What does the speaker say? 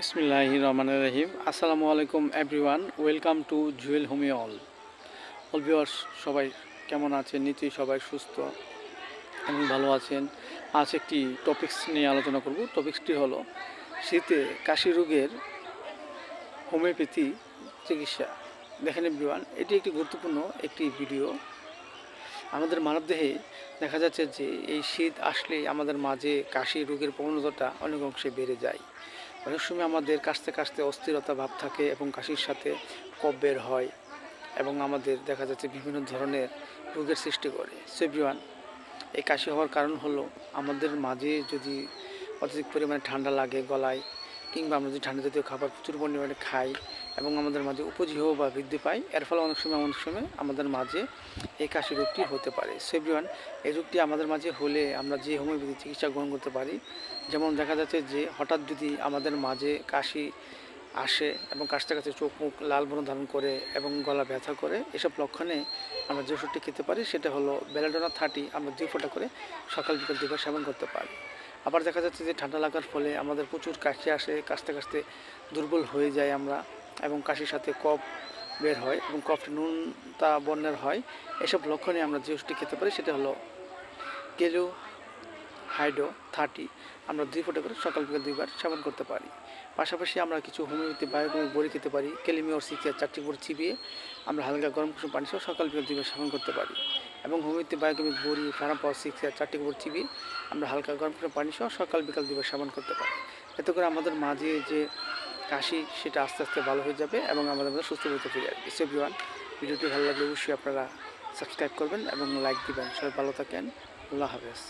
বিসমিল্লাহ রহমান রহিম। আসসালামু আলাইকুম everyone welcome to Jewel homeo all all viewers সবাই কেমন আছেন? নিশ্চয়ই সবাই সুস্থ এবং ভালো আছেন। আজ একটি টপিকস নিয়ে আলোচনা করব। টপিকসটি হলো শীতে কাশি রোগের হোমিওপ্যাথি চিকিৎসা। দেখেন এভরিওয়ান এটি একটি গুরুত্বপূর্ণ একটি ভিডিও আমাদের মানবদেহে দেখা যাচ্ছে যে এই শীত আসলে আমাদের মাঝে কাশি রোগের প্রবণতাটা অনেক অংশে বেড়ে যায়। অনেক সময় আমাদের কাশতে কাশতে অস্থিরতা ভাব থাকে এবং কাশির সাথে কবের বের হয় এবং আমাদের দেখা যাচ্ছে বিভিন্ন ধরনের রোগের সৃষ্টি করে। সেভিওয়ান এই কাশি হওয়ার কারণ হলো আমাদের মাঝে যদি অত্যধিক পরিমাণে ঠান্ডা লাগে গলায় কিংবা আমরা যদি ঠান্ডা জাতীয় খাবার প্রচুর পরিমাণে খাই এবং আমাদের মাঝে উপজিহ বা বৃদ্ধি পায়। এর ফলে অনেক সময় অনেক সময় আমাদের মাঝে এই কাশি রোগটি হতে পারে। সেভিওয়ান এই রোগটি আমাদের মাঝে হলে আমরা যে হোমিওপ্যাথি চিকিৎসা গ্রহণ করতে পারি। যেমন দেখা যাচ্ছে যে হঠাৎ যদি আমাদের মাঝে কাশি আসে এবং কাশতে কাছে চোখ মুখ লাল বর্ণ ধারণ করে এবং গলা ব্যথা করে, এসব লক্ষণে আমরা যে ওষুধটি খেতে পারি সেটা হলো বেলাডোনা থার্টি আমরা দুই ফোঁটা করে সকাল বিকাল দুবার সেবন করতে পারি। আবার দেখা যাচ্ছে যে ঠান্ডা লাগার ফলে আমাদের প্রচুর কাশি আসে, কাশতে কাশতে দুর্বল হয়ে যায় আমরা। এবং কাশির সাথে কফ বের হয় এবং কফটি নুনতা বর্ণের হয়। এসব লক্ষণে আমরা ওষুধটি খেতে পারি সেটা হলো কেলো হাইড্রো থার্টি। আমরা দুই ফোঁটা করে সকাল বিকাল দুইবার সেবন করতে পারি। পাশাপাশি আমরা কিছু হোমিওপ্যাথি বায়োকেমিক বড়ি খেতে পারি, কেলিমিওর সিকিয়া চারটি করে চিবিয়ে আমরা হালকা গরম কুসুম পানি সহ সকাল বিকাল দুইবার সেবন করতে পারি। এবং হোমিওপ্যাথি বায়োকেমিক বড়ি ফ্যারাপাওয়ার সিকিয়া চারটি করে চিবিয়ে আমরা হালকা গরম কুসুম পানি সহ সকাল বিকাল দুইবার সেবন করতে পারি। এতে করে আমাদের মাঝে যে কাশি সেটা আস্তে আস্তে ভালো হয়ে যাবে এবং আমাদের মধ্যে সুস্থ হতে ফিরে আসবে। সেভিওয়ান ভিডিওটি ভালো লাগলে অবশ্যই আপনারা সাবস্ক্রাইব করবেন এবং লাইক দিবেন। সবাই ভালো থাকেন। আল্লাহ হাফেজ।